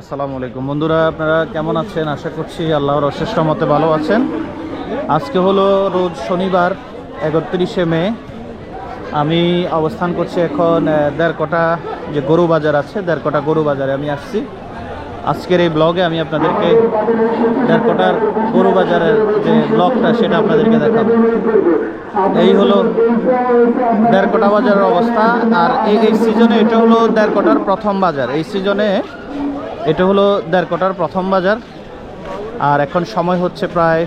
আসসালামু আলাইকুম। বন্ধুরা, আপনারা কেমন আছেন? আশা করছি আল্লাহর অশেষ মতে ভালো আছেন। আজকে হলো রোজ শনিবার, একত্রিশে মে। আমি অবস্থান করছি এখন দেড়কটা যে গরু বাজার আছে, দেড়কটা গরু বাজারে আমি আসছি। আজকের এই ব্লগে আমি আপনাদেরকে দেড়কটার গরু বাজারের যে ব্লগটা সেটা আপনাদেরকে দেখাবো। এই হলো দেড়কটা বাজারের অবস্থা, আর এই সিজনে এটা হলো দেড়কটার প্রথম বাজার। এই সিজনে এটা হলো দেড়কটার প্রথম বাজার। আর এখন সময় হচ্ছে প্রায়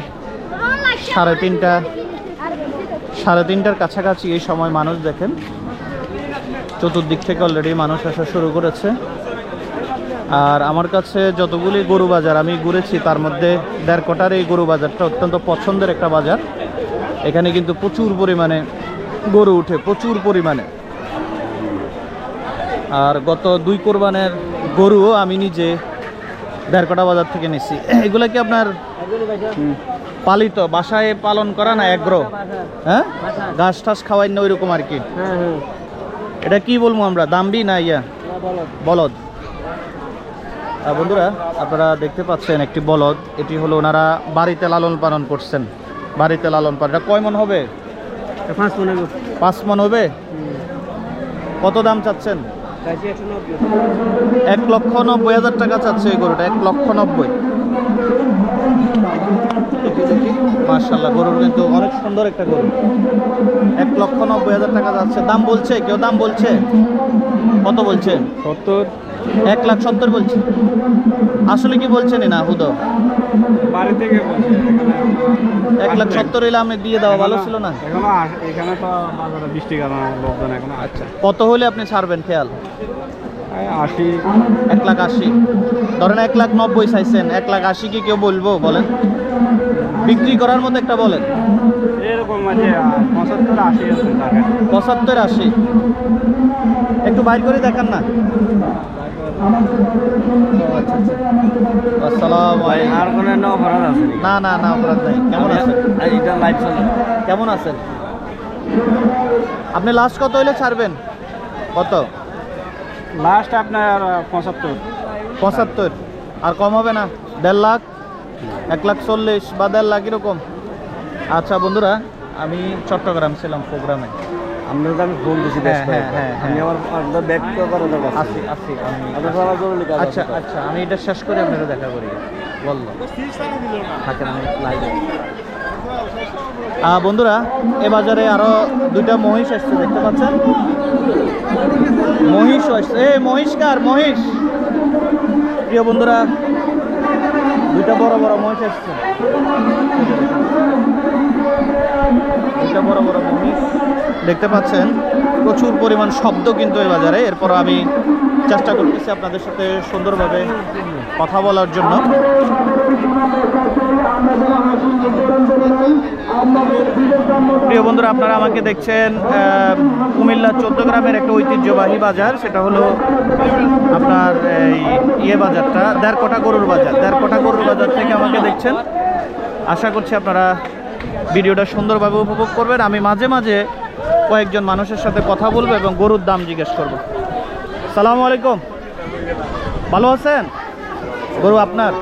সাড়ে তিনটা। সাড়ে তিনটার কাছাকাছি এই সময় মানুষ দেখেন। চতুর্দিক থেকে অলরেডি মানুষ আসা শুরু করেছে। আর আমার কাছে যতগুলি গরু বাজার আমি ঘুরেছি, তার মধ্যে দেড়কটার এই গরু বাজারটা অত্যন্ত পছন্দের একটা বাজার। এখানে কিন্তু প্রচুর পরিমাণে গরু উঠে, প্রচুর পরিমাণে। আর গত দুই কোরবানের গরুও আমি নিজে দেড়কটা বাজার থেকে নিছি। এগুলো কি আপনার পালিত? বাসায় পালন করা না এগ্রো? হ্যাঁ? ঘাস টাস খাওয়াই না ওইরকম আর কি? এটা কি বলব আমরা? দামবি না ইয়া? বলদ। বন্ধুরা আপনারা দেখতে পাচ্ছেন একটি বলদ। এটি হলো ওনারা বাড়িতে লালন পালন করছেন। বাড়িতে লালন পালন। এটা কয় মন হবে? পাঁচ মনে পাঁচ মন হবে? কত দাম চাচ্ছেন? এক লক্ষ নব্বই হাজার টাকা চাচ্ছে এই গরুটা, এক লক্ষ নব্বই। মার্শাল্লাহ গরুর কিন্তু অনেক সুন্দর একটা গরু। এক লক্ষ নব্বই হাজার টাকা যাচ্ছে। দাম বলছে? কেউ দাম বলছে? কত বলছে? সত্তর। এক লাখ সত্তর বলছে। আসলে কি বলছেন না হুদো? বাড়ি থেকে এক লাখ সত্তর হইলে আমি দিয়ে দেওয়া ভালো ছিল না? এখানে তো বৃষ্টি কারণে লোকজন এখনও আচ্ছা কত হলে আপনি ছাড়বেন খেয়াল? আশি। এক লাখ আশি। ধরেন এক লাখ নব্বই চাইছেন এক লাখ আশি কি কেউ বলব বলেন? বিক্রি করার মতো একটা বলেন। এরকম আছে পঁচাত্তর আশি পঁচাত্তর আশি। একটু বাইর করে দেখান না। আর কোনো একটা অপরাধ আছে না না না অপরাধ নাই। কেমন আছেন? এটা লাইভ চলে। কেমন আছেন? আপনি লাস্ট কত হইলে ছাড়বেন? কত? লাস্ট আপনার পঁচাত্তর। পঁচাত্তর। আর কম হবে না? দেড় লাখ? এক লাখ চল্লিশ বা দেড় লাখ এরকম? আচ্ছা বন্ধুরা আমি চট্টগ্রাম ছিলাম প্রোগ্রামে। আপনার তো আমি ফোন দিছি হ্যাঁ, হ্যাঁ, হ্যাঁ, আমি। আমার আপনার ব্যাগ করার দরকার আছে আসি আমি কাজ আচ্ছা আচ্ছা আমি এটা শেষ করে আপনারা দেখা করি। বলল। থাকেন আমি লাইভে বন্ধুরা এ বাজারে আরও দুইটা মহিষ আসছে দেখতে পাচ্ছেন? মহিষ আসছে। এ মহিষ কার? মহিষ। প্রিয় বন্ধুরা দুইটা বড় বড় মহিষ আসছে। দুইটা বড় বড় মহিষ দেখতে পাচ্ছেন, প্রচুর পরিমাণ শব্দ কিন্তু এই বাজারে। এরপর আমি চেষ্টা করতেছি আপনাদের সাথে সুন্দরভাবে কথা বলার জন্য। প্রিয় বন্ধুরা, আপনারা আমাকে দেখছেন কুমিল্লা চোদ্দ গ্রামের একটা ঐতিহ্যবাহী বাজার। সেটা হলো আপনার এই ইয়ে বাজারটা দেড় দেড়কোটা গরুর বাজার। দেড় দেড়কোটা গরুর বাজার থেকে আমাকে দেখছেন। আশা করছি আপনারা ভিডিওটা সুন্দরভাবে উপভোগ করবেন। আমি মাঝে মাঝে কয়েকজন মানুষের সাথে কথা বলব এবং গরুর দাম জিজ্ঞেস করব। সালামু আলাইকুম। ভালো আছেন? গরু আপনার?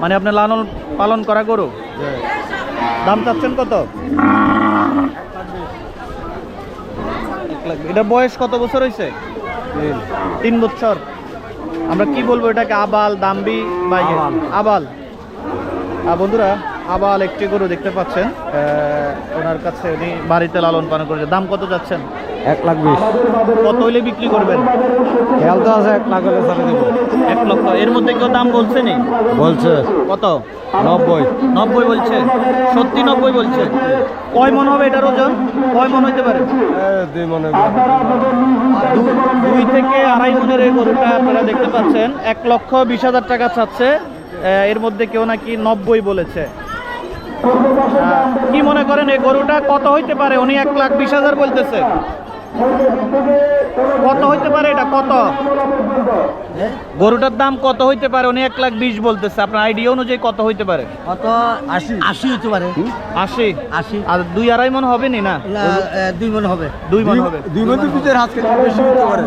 মানে আপনি লালন পালন করা গরু? দাম চাচ্ছেন কত? এটা বয়স কত বছর হয়েছে? তিন বছর। আমরা কি বলব এটাকে? আবাল দাম্বি বা ইয়ে? আবাল। আবাল। বন্ধুরা আবাল একটি গরু দেখতে পাচ্ছেন। ওনার কাছে উনি বাড়িতে লালন পালন করেছে। দাম কত যাচ্ছেন? এক লাখ বিশ। কত হইলে বিক্রি করবেন? খেয়াল তো আছে এক লাখ হলে ছাড়ে দেবো। এক লক্ষ। এর মধ্যে কেউ দাম বলছে নি? বলছে। কত? নব্বই। নব্বই বলছে। সত্যি নব্বই বলছে? কয় মন হবে এটার ওজন? কয় মন হইতে পারে? দুই মনে দুই থেকে আড়াই মনের এই গরুটা আপনারা দেখতে পাচ্ছেন। এক লক্ষ বিশ হাজার টাকা চাচ্ছে। এর মধ্যে কেউ নাকি নব্বই বলেছে। কি মনে করেন এই গরুটা কত হইতে পারে? উনি এক লাখ বিশ হাজার বলতেছে। কত হইতে পারে এটা? কত? গরুটার দাম কত হইতে পারে? উনি এক লাখ বিশ বলতেছে। আপনার আইডিয়া অনুযায়ী কত হইতে পারে? কত? আশি। আশি হইতে পারে। আশি? আশি। আর দুই আড়াই মন হবে নি না? দুই মন হবে। দুই মন হবে। দুই মধ্যে পিছের হাত কেটে বেশি হতে পারে।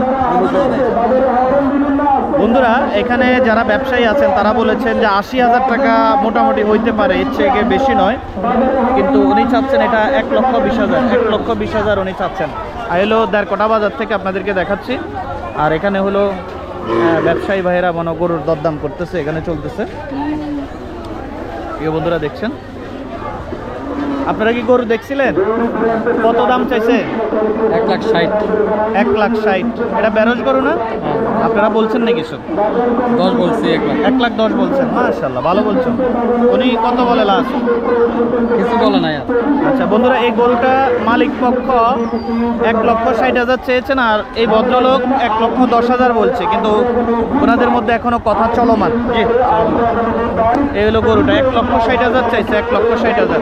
বন্ধুরা, এখানে যারা ব্যবসায়ী আছেন, তারা বলেছেন যে আশি হাজার টাকা মোটামুটি হইতে পারে, এর থেকে বেশি নয়। কিন্তু উনি চাচ্ছেন এটা এক লক্ষ বিশ হাজার, এক লক্ষ বিশ হাজার উনি চাচ্ছেন। আর হলো দেড়কটা বাজার থেকে আপনাদেরকে দেখাচ্ছি। আর এখানে হলো ব্যবসায়ী ভাইয়েরা মনে গরুর দরদাম করতেছে, এখানে চলতেছে। বন্ধুরা, দেখছেন? আপনারা কি গরু দেখছিলেন? কত দাম চাইছে? এক লাখ ষাট। এক লাখ ষাট। এটা বেরোজ গরু না? আপনারা বলছেন না কিছু দশ বলছি এক লাখ। এক লাখ দশ বলছেন। মাশাল্লাহ ভালো বলছেন। উনি কত বলে লাস্ট কিছু বলে নাই আচ্ছা বন্ধুরা এই গরুটা মালিক পক্ষ এক লক্ষ ষাট হাজার চেয়েছেন আর এই ভদ্রলোক এক লক্ষ দশ হাজার বলছে। কিন্তু ওনাদের মধ্যে এখনও কথা চলমান। এই হলো গরুটা এক লক্ষ ষাট হাজার চাইছে এক লক্ষ ষাট হাজার।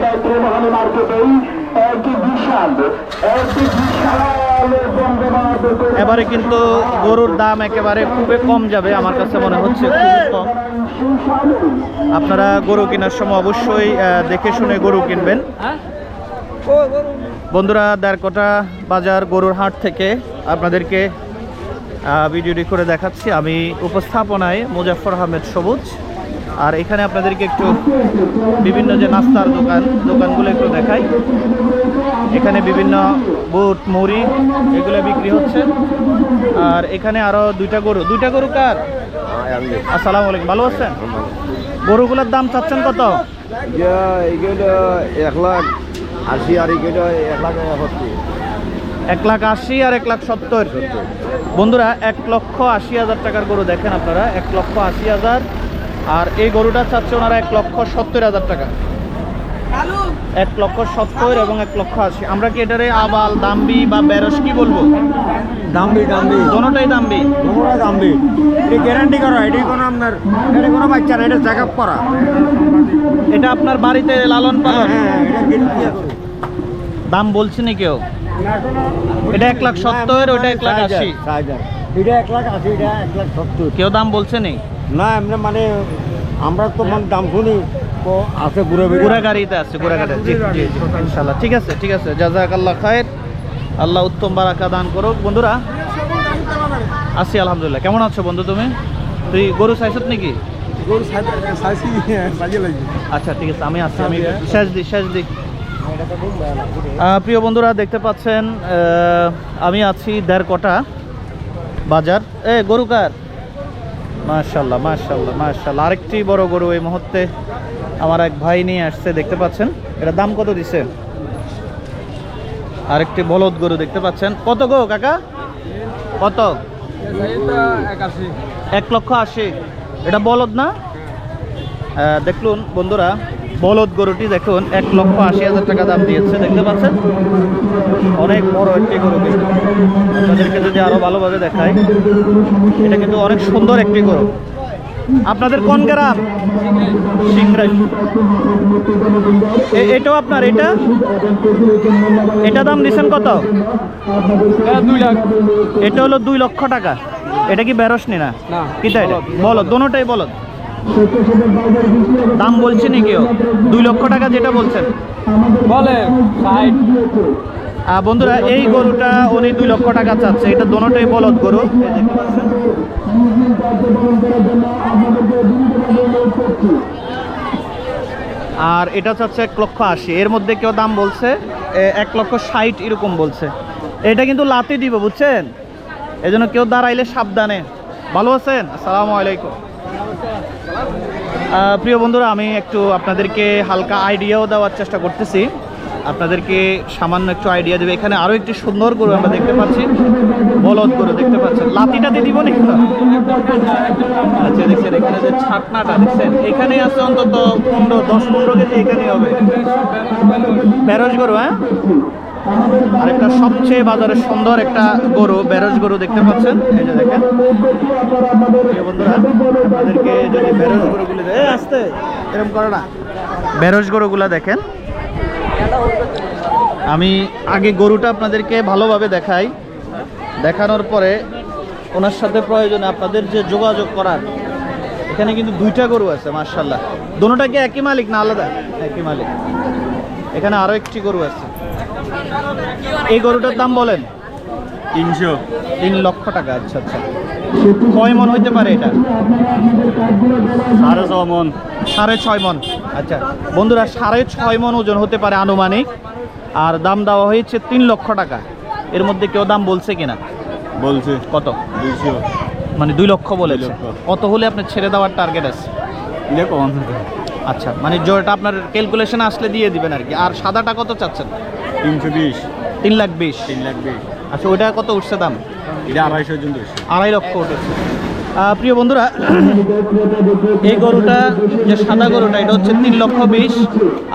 এবারে কিন্তু গরুর দাম একেবারে খুবই কম যাবে, আমার কাছে মনে হচ্ছে কম। আপনারা গরু কেনার সময় অবশ্যই দেখে শুনে গরু কিনবেন। বন্ধুরা, দেড়কটা বাজার গরুর হাট থেকে আপনাদেরকে ভিডিওটি করে দেখাচ্ছি। আমি উপস্থাপনায় মুজাফর আহমেদ সবুজ। আর এখানে আপনাদেরকে একটু বিভিন্ন যে নাস্তার দোকান দোকানগুলো একটু দেখাই। এখানে বিভিন্ন বুট মুড়ি এগুলো বিক্রি হচ্ছে। আর এখানে আরও দুইটা গরু। দুইটা গরু কার? আসসালামু আলাইকুম। ভালো আছেন? গরুগুলোর দাম চাচ্ছেন কত? এক লাখ আশি আর এইগুলো এক লাখ এক লাখ আশি আর এক লাখ সত্তর। বন্ধুরা এক লক্ষ আশি হাজার টাকার গরু দেখেন আপনারা। এক লক্ষ আশি হাজার আর এই গরুটা চাচ্ছে ওনারা এক লক্ষ সত্তর হাজার টাকা। এক লক্ষ সত্তর এবং এক লক্ষ আশি। আমরা কি এটারে আবাল দাম্বি বা বেরস কি বলব? দামবি দামবি। দোনোটাই দাম্বি? তোমরা দামবি। এটা গ্যারান্টি করো এটি কোনো আপনার এটা কোনো বাচ্চা না এটা চেক আপ করা। এটা আপনার বাড়িতে লালন পালন? হ্যাঁ গ্যারান্টি করো দাম বলছে নি কেউ? এটা এক লাখ সত্তর ওটা এক লাখ আশি। এটা এক লাখ আশি এটা এক লাখ সত্তর। কেউ দাম বলছে নি? না এমনি মানে আমরা তো মানে দাম শুনি তো আছে ঘুরে গুড়া গাড়িতে আছে গুড়া গাড়ি জি জি জি, ইনশাল্লাহ ঠিক আছে ঠিক আছে জাজাক আল্লাহ খায়ের। আল্লাহ উত্তম বারাকা দান করুক। বন্ধুরা আছি আলহামদুলিল্লাহ। কেমন আছো বন্ধু তুমি? তুই গরু চাইছত নাকি? আচ্ছা ঠিক আছে আমি আসছি আমি শেষ দিই শেষ দিই প্রিয় বন্ধুরা দেখতে পাচ্ছেন আমি আছি দেড় কটা বাজার। এ গরু কার? মাশাল্লাহ মাশাল্লাহ মাশাল্লাহ আরেকটি বড় গরু এই মুহূর্তে আমার এক ভাই নিয়ে আসছে, দেখতে পাচ্ছেন? এটা দাম কত দিছে? আরেকটি বলদ গরু দেখতে পাচ্ছেন। কত গো কাকা? কত? এক লক্ষ আশি। এটা বলদ না? দেখলুন বন্ধুরা বলদ গরুটি দেখুন এক লক্ষ আশি হাজার টাকা দাম দিয়েছে দেখতে পাচ্ছেন? অনেক বড় একটি গরু কিন্তু। আপনাদেরকে যদি আরও ভালোভাবে দেখায় এটা কিন্তু অনেক সুন্দর একটি গরু। আপনাদের কোন গ্রাম? সিংরাই। এটাও আপনার এটা? এটা দাম দিচ্ছেন কত? দুই লাখ। এটা হলো দুই লক্ষ টাকা। এটা কি বেরসনি না? না, কিটা এটা। বলো দোনোটাই বলো দাম বলছে নি কেউ? দুই লক্ষ টাকা যেটা বলছেন। বলে বন্ধুরা, এই গরুটা উনি দুই লক্ষ টাকা চাচ্ছে। এটা দোনোটাই বলদ গরু। আর এটা চাচ্ছে এক লক্ষ আশি। এর মধ্যে কেউ দাম বলছে এক লক্ষ ষাট এরকম বলছে। এটা কিন্তু লাতে দিব, বুঝছেন? এই জন্য কেউ দাঁড়াইলে সাবধানে। ভালো আছেন? আসসালামু আলাইকুম। প্রিয় বন্ধুরা, আমি একটু আপনাদেরকে হালকা আইডিয়াও দেওয়ার চেষ্টা করতেছি। আপনাদেরকে সামান্য একটু আইডিয়া দেবে। এখানে আরও একটি সুন্দর গরু আমরা দেখতে পাচ্ছি। বলদ গরু দেখতে পাচ্ছেন। লাতিটাতে দিব না? আচ্ছা দেখছেন, এখানে যে ছাটনাটা দেখছেন। এখানে আছে অন্তত পনেরো, দশ, পনেরো কেজি এখানে হবে। বেরোজ গরু হ্যাঁ? আরেকটা সবচেয়ে বাজারে সুন্দর একটা গরু বেরোজ গরু দেখতে পাচ্ছেন। এই যে দেখেন। বন্ধুরা, আপনাদেরকে যদি বেরোজ গরুগুলো এ আসতে এরকম করে না। বেরোজ গরুগুলা দেখেন। আমি আগে গরুটা আপনাদেরকে ভালোভাবে দেখাই। দেখানোর পরে ওনার সাথে প্রয়োজনে আপনাদের যে যোগাযোগ করার, এখানে কিন্তু দুইটা গরু আছে মার্শাল্লাহ দুটোটা কি একই মালিক না আলাদা? একই মালিক। এখানে আরও একটি গরু আছে। এই গরুটার দাম বলেন? তিনশো। তিন লক্ষ টাকা আচ্ছা আচ্ছা। কয় মন হইতে পারে এটা? সাড়ে ছ মন। সাড়ে ছয় মন আচ্ছা। বন্ধুরা সাড়ে ছয় মন ওজন হতে পারে আনুমানিক। আর দাম দেওয়া হয়েছে তিন লক্ষ টাকা। এর মধ্যে কেউ দাম বলছে কিনা? বলছে। কত? দুইশো। মানে দুই লক্ষ বলেছে। লক্ষ। কত হলে আপনার ছেড়ে দেওয়ার টার্গেট আছে? দেখো আচ্ছা মানে জয়টা আপনার ক্যালকুলেশন আসলে দিয়ে দিবেন আর কি। আর সাদাটা কত চাচ্ছেন? তিনশো বিশ। তিন লাখ বিশ। তিন লাখ বিশ। আচ্ছা ওইটা কত উঠছে দাম? এটা আড়াইশো জন আড়াই লক্ষ উঠেছে। প্রিয় বন্ধুরা এই গরুটা যে সাদা গরুটা এটা হচ্ছে তিন লক্ষ বিশ।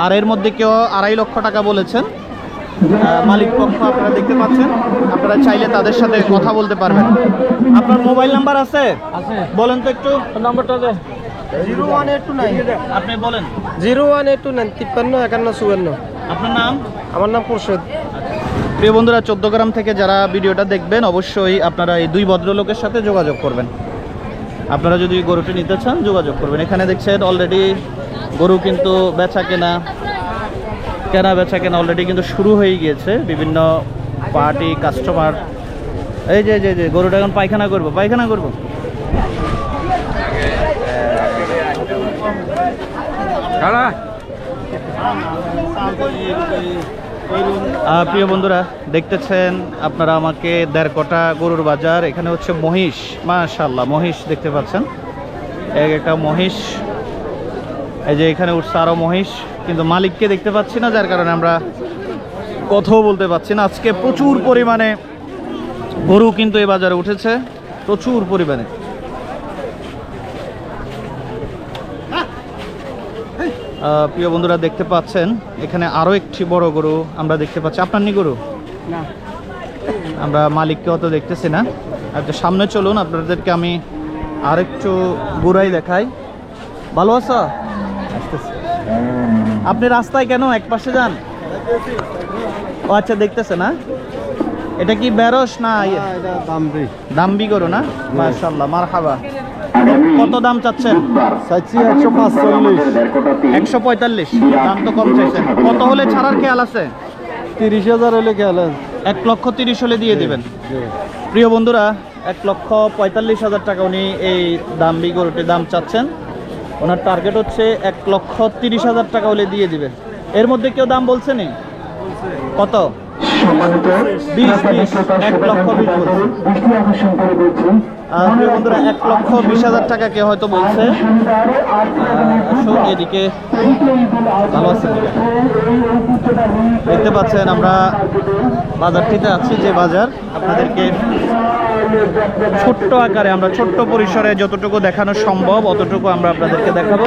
আর এর মধ্যে কেউ আড়াই লক্ষ টাকা বলেছেন। মালিক পক্ষ আপনারা দেখতে পাচ্ছেন। আপনারা চাইলে তাদের সাথে কথা বলতে পারবেন। আপনার মোবাইল নাম্বার আছে? আছে। বলেন তো একটু। নাম্বারটা zero one eight two nine. আপনি বলেন। Zero one eight two nine তিপ্পান্ন একান্ন চুয়ান্ন। আপনার নাম? আমার নাম খুরশেদ। প্রিয় বন্ধুরা গ্রাম থেকে যারা ভিডিওটা দেখবেন অবশ্যই আপনারা এই দুই ভদ্রলোকের সাথে যোগাযোগ করবেন। আপনারা যদি গরুটি নিতে চান যোগাযোগ করবেন। এখানে দেখছেন অলরেডি গরু কিন্তু বেচা কেনা কেনা বেচা কেনা অলরেডি কিন্তু শুরু হয়ে গিয়েছে। বিভিন্ন পার্টি কাস্টমার এই যে যে গরুটা এখন পায়খানা করব পায়খানা করব। প্রিয় বন্ধুরা, দেখতেছেন আপনারা আমাকে দেড় কটা গরুর বাজার, এখানে হচ্ছে মহিষ। মাশাল্লাহ মহিষ দেখতে পাচ্ছেন। এক একটা মহিষ, এই যে এখানে উঠছে আরও মহিষ, কিন্তু মালিককে দেখতে পাচ্ছি না, যার কারণে আমরা কথাও বলতে পারছি না। আজকে প্রচুর পরিমাণে গরু কিন্তু এই বাজারে উঠেছে, প্রচুর পরিমাণে। প্রিয় বন্ধুরা দেখতে পাচ্ছেন এখানে আরও একটি বড় গরু আমরা দেখতে পাচ্ছি। আপনার নি গরু? আমরা মালিককে অত দেখতেছি না। আচ্ছা সামনে চলুন আপনাদেরকে আমি আরেকটু গুড়াই দেখাই। ভালো আছো? আপনি রাস্তায় কেন এক পাশে যান? ও আচ্ছা দেখতেছে না এটা কি বেরস না ইয়ে? দাম্বি গরু না? মাশাল্লাহ মার হাবা কত দাম চাচ্ছেন? চাইছি একশো পাঁচচল্লিশ। একশো পঁয়তাল্লিশ। দাম তো কম চাইছেন। কত হলে ছাড়ার খেয়াল আছে? তিরিশ হাজার হলে খেয়াল আছে। এক লক্ষ তিরিশ হলে দিয়ে দিবেন। প্রিয় বন্ধুরা এক লক্ষ পঁয়তাল্লিশ হাজার টাকা উনি এই দাম্বি গরুটির দাম চাচ্ছেন। ওনার টার্গেট হচ্ছে এক লক্ষ তিরিশ হাজার টাকা হলে দিয়ে দিবেন। এর মধ্যে কেউ দাম বলছে নি? কত? বিশ এক লক্ষ বিশ। বলছে। বন্ধুরা এক লক্ষ বিশ হাজার টাকা কে হয়তো বলছে। এদিকে। ভালো আছে দেখতে পাচ্ছেন আমরা বাজারটিতে আছি যে বাজার। আপনাদেরকে ছোট্ট আকারে আমরা ছোট্ট পরিসরে যতটুকু দেখানো সম্ভব, অতটুকু আমরা আপনাদেরকে দেখাবো।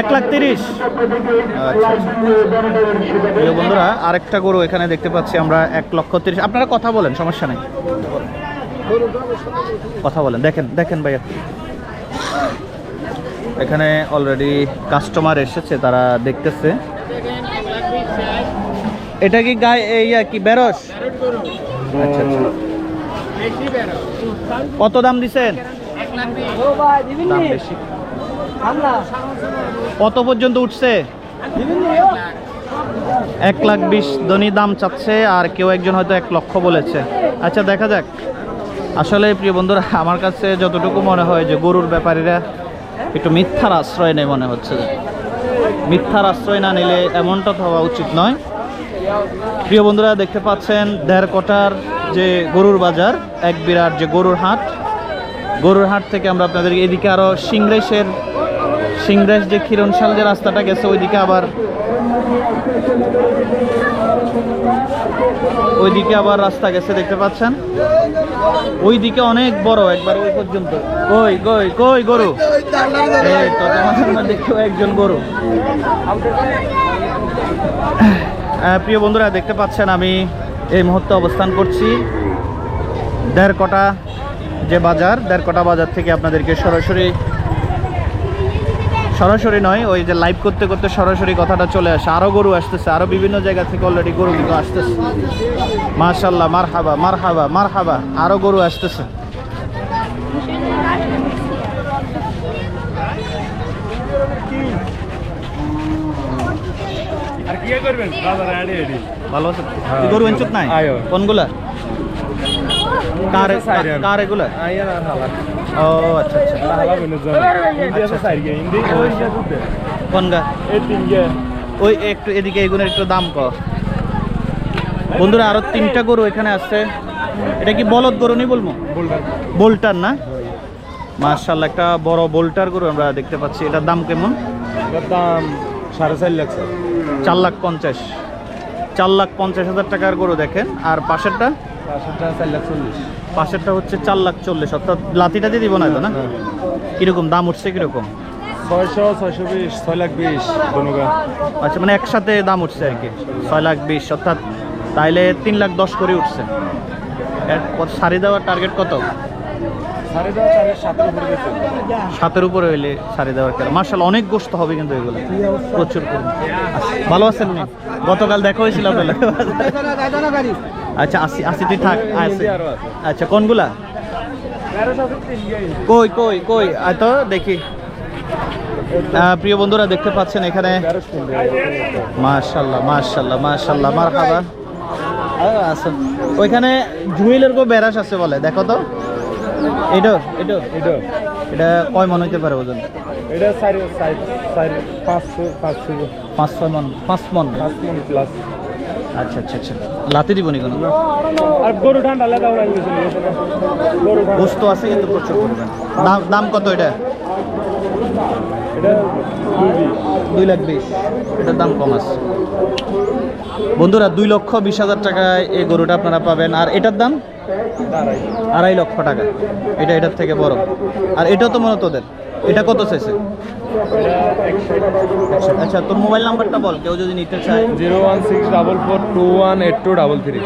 এক লাখ তিরিশ। আচ্ছা। বন্ধুরা, আরেকটা গরু এখানে দেখতে পাচ্ছি আমরা, এক লক্ষ তিরিশ। আপনারা কথা বলেন, সমস্যা নেই। কথা বলেন, দেখেন দেখেন ভাইয়া। এখানে অলরেডি কাস্টমার এসেছে, তারা দেখতেছে। এটা কি গায়ে ইয়া কি, বেরস? কত দাম দিচ্ছেন দাম বেশি। কত পর্যন্ত উঠছে? এক লাখ বিশ ধনী দাম চাচ্ছে, আর কেউ একজন হয়তো এক লক্ষ বলেছে। আচ্ছা দেখা যাক। আসলে, প্রিয় বন্ধুরা, আমার কাছে যতটুকু মনে হয় যে গরুর ব্যাপারীরা একটু মিথ্যার আশ্রয় নেই মনে হচ্ছে। মিথ্যার আশ্রয় না নিলে এমনটা হওয়া উচিত নয়। প্রিয় বন্ধুরা, দেখতে পাচ্ছেন দেড় কোটার যে গরুর বাজার, এক বিরাট যে গরুর হাট। গরুর হাট থেকে আমরা আপনাদের এদিকে আরও সিংরেশের সিংরেশ যে ক্ষীরণশাল যে রাস্তাটা গেছে, ওইদিকে আবার ওইদিকে আবার রাস্তা গেছে, দেখতে পাচ্ছেন? ওইদিকে অনেক বড়, একবার ওই পর্যন্ত। কই কই কই গরু? তো, তোমাদের মধ্যে একজন গরু। প্রিয় বন্ধুরা, দেখতে পাচ্ছেন আমি এই মুহূর্তে অবস্থান করছি দেড় কটা যে বাজার দেড় কটা বাজার থেকে আপনাদেরকে সরাসরি সরাসরি নয়, ওই যে লাইভ করতে করতে সরাসরি কথাটা চলে আসে। আরও গরু আসতেছে আরও বিভিন্ন জায়গা থেকে অলরেডি গরু কিন্তু আসতেছে। মার্শাল্লাহ মার হাবা মার হাবা মার হাবা আরও গরু আসতেছে। আর কি করবেন? বাজারে আড়ি আড়ি ভালো আছে হ্যাঁ। গরু এনচুত নাই? আয়ো। কোনগুলা? কার কার এগুলো ও আচ্ছা আচ্ছা। কোন গা ওই একটু এদিকে এগুলোর একটু দাম ক বন্ধুরা আরও তিনটা গরু এখানে আছে। এটা কি বলদ গরু নি বলব বোল্টার। না? মার্শাল্লাহ একটা বড় বোল্টার গরু আমরা দেখতে পাচ্ছি। এটার দাম কেমন? দাম সাড়ে চার লাখ চার লাখ পঞ্চাশ। চার লাখ পঞ্চাশ হাজার টাকার গরু দেখেন। আর পাশেরটা? পাঁচশোটা চার লাখ চল্লিশ। পাশেরটা হচ্ছে চার লাখ চল্লিশ অর্থাৎ লাতিটা দিয়ে দিব না তো না? কীরকম দাম উঠছে কীরকম? ছয়শো ছয়শো বিশ ছয় লাখ বিশ আচ্ছা মানে একসাথে দাম উঠছে আর কি। ছয় লাখ বিশ অর্থাৎ তাইলে তিন লাখ দশ করে উঠছে। সারি দেওয়ার টার্গেট কত? সাতের উপরে হইলে সারি দেওয়ার কেন? মার্শাল অনেক গোস্ত হবে কিন্তু এগুলো। প্রচুর ভালো আছেন উনি? গতকাল দেখা হয়েছিল আপনার আচ্ছা আশি আশিটি থাক আচ্ছা কোনগুলা? কই কই কই? তো দেখি। প্রিয় বন্ধুরা দেখতে পাচ্ছেন এখানে। মাশাল্লাহ মাশাল্লাহ মাশাল্লাহ মার খাবা আছে ওইখানে জুয়েলের গো ব্যারাস আছে বলে দেখো তো। এটা এটা এটা এটা কয় মন হইতে পারে ওজন? এটা চারি চারি চারি পাঁচশো পাঁচশো পাঁচ ছয় মন পাঁচ মন। পাঁচ মন প্লাস আচ্ছা আচ্ছা আচ্ছা। লাতি দিব নি কোনো? আর গরু ঠান্ডা উড়াই গেছিল গরু গোস্ত আছে কিন্তু প্রচুর পরিমাণ। দাম দাম কত এটা? এটা দুই লাখ বিশ। এটার দাম কম আছে। বন্ধুরা দুই লক্ষ বিশ হাজার টাকায় এই গরুটা আপনারা পাবেন। আর এটার দাম? আড়াই লক্ষ টাকা। এটা এটার থেকে বড়। আর এটাও তো মনে তোদের এটা কত চাইছে আচ্ছা তোর মোবাইল নাম্বারটা বল কেউ যদি নিতে চায়। Zero one six double four two one eight two double three.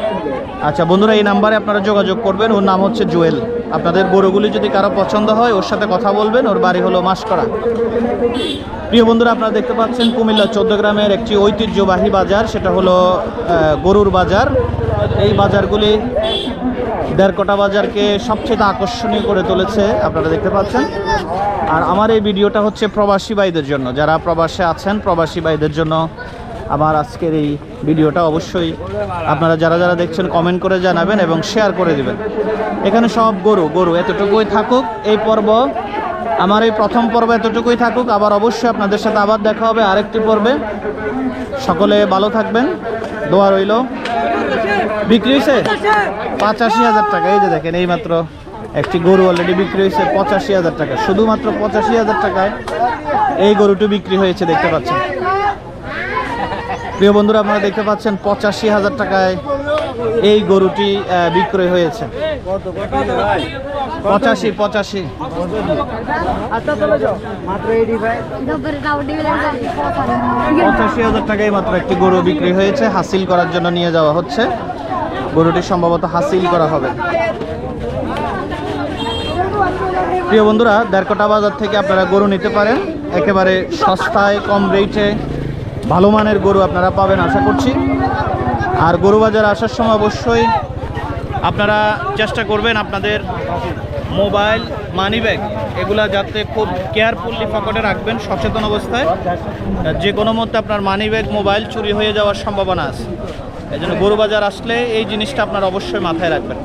আচ্ছা বন্ধুরা এই নাম্বারে আপনারা যোগাযোগ করবেন। ওর নাম হচ্ছে জুয়েল। আপনাদের গরুগুলি যদি কারও পছন্দ হয় ওর সাথে কথা বলবেন। ওর বাড়ি হলো মাসকরা প্রিয় বন্ধুরা আপনারা দেখতে পাচ্ছেন কুমিল্লা চোদ্দ গ্রামের একটি ঐতিহ্যবাহী বাজার। সেটা হলো গরুর বাজার। এই বাজারগুলি দেড়কটা বাজারকে সবচেয়ে আকর্ষণীয় করে তুলেছে, আপনারা দেখতে পাচ্ছেন। আর আমার এই ভিডিওটা হচ্ছে প্রবাসী ভাইদের জন্য। যারা প্রবাসে আছেন, প্রবাসী ভাইদের জন্য আমার আজকের এই ভিডিওটা অবশ্যই আপনারা যারা যারা দেখছেন কমেন্ট করে জানাবেন এবং শেয়ার করে দিবেন। এখানে সব গরু গরু এতটুকুই থাকুক এই পর্ব। আমার এই প্রথম পর্ব এতটুকুই থাকুক, আবার অবশ্যই আপনাদের সাথে আবার দেখা হবে আরেকটি পর্বে। সকলে ভালো থাকবেন। দোয়া রইল। বিক্রি হয়েছে পঁচাশি হাজার টাকা। এই যে দেখেন, এইমাত্র একটি গরু অলরেডি বিক্রি হয়েছে পঁচাশি হাজার টাকা। শুধুমাত্র পঁচাশি হাজার টাকায় এই গরুটি বিক্রি হয়েছে, দেখতে পাচ্ছেন। প্রিয় বন্ধুরা, আপনারা দেখতে পাচ্ছেন পঁচাশি হাজার টাকায় এই গরুটি বিক্রয় হয়েছে। পঁচাশি পঁচাশি। পঁচাশি হাজার টাকায় মাত্র একটি গরু বিক্রি হয়েছে হাসিল করার জন্য নিয়ে যাওয়া হচ্ছে। গরুটি সম্ভবত হাসিল করা হবে। প্রিয় বন্ধুরা দেড়কটা বাজার থেকে আপনারা গরু নিতে পারেন। একেবারে সস্তায় কম রেটে ভালো মানের গরু আপনারা পাবেন আশা করছি। আর গরু বাজার আসার সময় অবশ্যই আপনারা চেষ্টা করবেন আপনাদের মোবাইল মানি ব্যাগ এগুলা যাতে খুব কেয়ারফুললি পকেটে রাখবেন সচেতন অবস্থায়। যে কোনো মধ্যে আপনার মানি ব্যাগ মোবাইল চুরি হয়ে যাওয়ার সম্ভাবনা আছে। এই জন্য গরু বাজার আসলে এই জিনিসটা আপনার অবশ্যই মাথায় রাখবেন।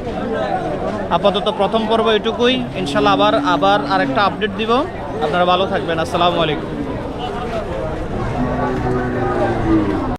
আপাতত প্রথম পর্ব এটুকুই। ইনশাল্লাহ আবার আবার আরেকটা আপডেট দিব। আপনারা ভালো থাকবেন। আসসালামু আলাইকুম।